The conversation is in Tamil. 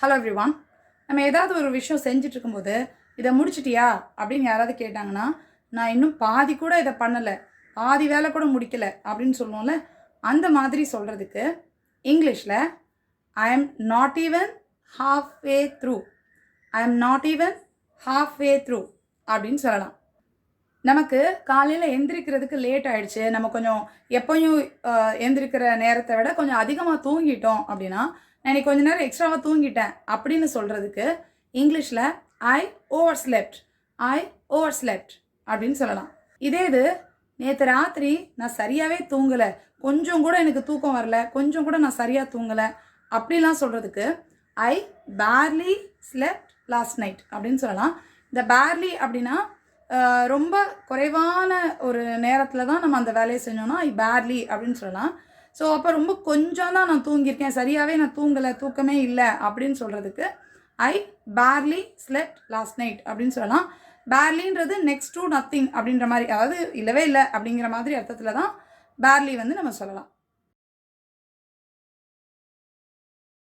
ஹலோ எவ்ரிவான் நம்ம ஏதாவது ஒரு விஷயம் செஞ்சுட்டு இருக்கும்போது இதை முடிச்சிட்டியா? அப்படின்னு யாராவது கேட்டாங்கன்னா நான் இன்னும் பாதி கூட இதை பண்ணலை. பாதி வேலை கூட முடிக்கல. அப்படின்னு சொல்லுவோம்ல அந்த மாதிரி சொல்கிறதுக்கு இங்கிலீஷில் I am not even half way through I am not even half way through அப்படின்னு சொல்லலாம். நமக்கு காலையில் எந்திரிக்கிறதுக்கு லேட் ஆயிடுச்சு. நம்ம கொஞ்சம் எப்பயும் எந்திரிக்கிற நேரத்தை விட கொஞ்சம் அதிகமாக தூங்கிட்டோம் அப்படின்னா நான் இன்னைக்கு கொஞ்ச நேரம் எக்ஸ்ட்ராவாக தூங்கிட்டேன் அப்படின்னு சொல்கிறதுக்கு இங்கிலீஷில் I overslept I overslept அப்படின்னு சொல்லலாம். இதே இது நேற்று ராத்திரி நான் சரியாகவே தூங்கலை. கொஞ்சம் கூட எனக்கு தூக்கம் வரல. கொஞ்சம் கூட நான் சரியாக தூங்கலை. அப்படிலாம் சொல்கிறதுக்கு I barely slept last night அப்படின்னு சொல்லலாம். இந்த பேர்லி அப்படின்னா ரொம்ப குறைவான ஒரு நேரத்தில் தான் நம்ம அந்த வேலையை செஞ்சோம்னா ஐ பேர்லி அப்படின்னு சொல்லலாம். ஸோ அப்போ ரொம்ப கொஞ்சம் தான் நான் தூங்கியிருக்கேன். சரியாகவே நான் தூங்கலை தூக்கமே இல்லை அப்படின்னு சொல்கிறதுக்கு I barely slept last night அப்படின்னு சொல்லலாம். பேர்லின்றது நெக்ஸ்ட் டு நத்திங் அப்படின்ற மாதிரி அதாவது இல்லவே இல்லை அப்படிங்கிற மாதிரி அர்த்தத்தில் தான் பேர்லி வந்து நம்ம சொல்லலாம்.